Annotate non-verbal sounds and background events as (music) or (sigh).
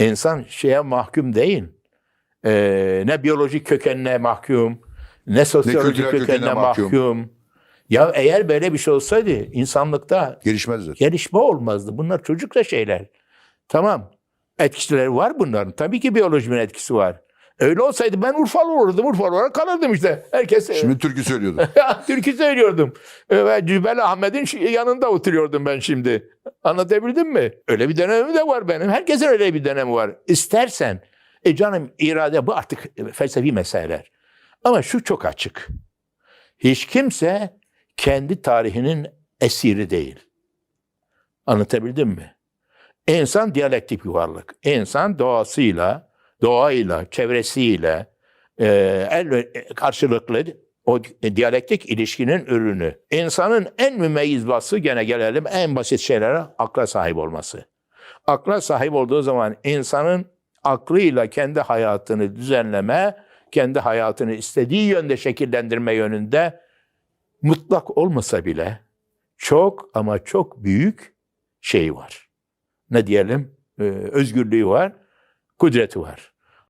İnsan şeye mahkum değil. Ee, ne biyolojik kökenine mahkum, ne sosyolojik kültürel kökenine, kökenine mahkum. mahkum. Ya eğer böyle bir şey olsaydı insanlıkta Gelişmezler. gelişme olmazdı. Bunlar çocukça şeyler. Tamam. Etkileri var bunların. Tabii ki biyolojinin etkisi var. Öyle olsaydı ben Urfalı olurdum. Urfalı olarak kalırdım işte. Herkes Şimdi türkü söylüyordu. (laughs) Türkü söylüyordum. Ve Cübbeli Ahmet'in yanında oturuyordum ben şimdi. Anlatabildim mi? Öyle bir dönemi de var benim. Herkesin öyle bir dönemi var. İstersen. E canım irade bu artık felsefi meseleler. Ama şu çok açık. Hiç kimse kendi tarihinin esiri değil. Anlatabildim mi? İnsan diyalektik bir varlık. İnsan doğasıyla, doğayla, çevresiyle e, el karşılıklı o diyalektik ilişkinin ürünü. İnsanın en mümeyyiz vasfı gene gelelim en basit şeylere akla sahip olması. Akla sahip olduğu zaman insanın aklıyla kendi hayatını düzenleme, kendi hayatını istediği yönde şekillendirme yönünde mutlak olmasa bile çok ama çok büyük şey var. Ne diyelim? Ee, özgürlüğü var, kudreti var.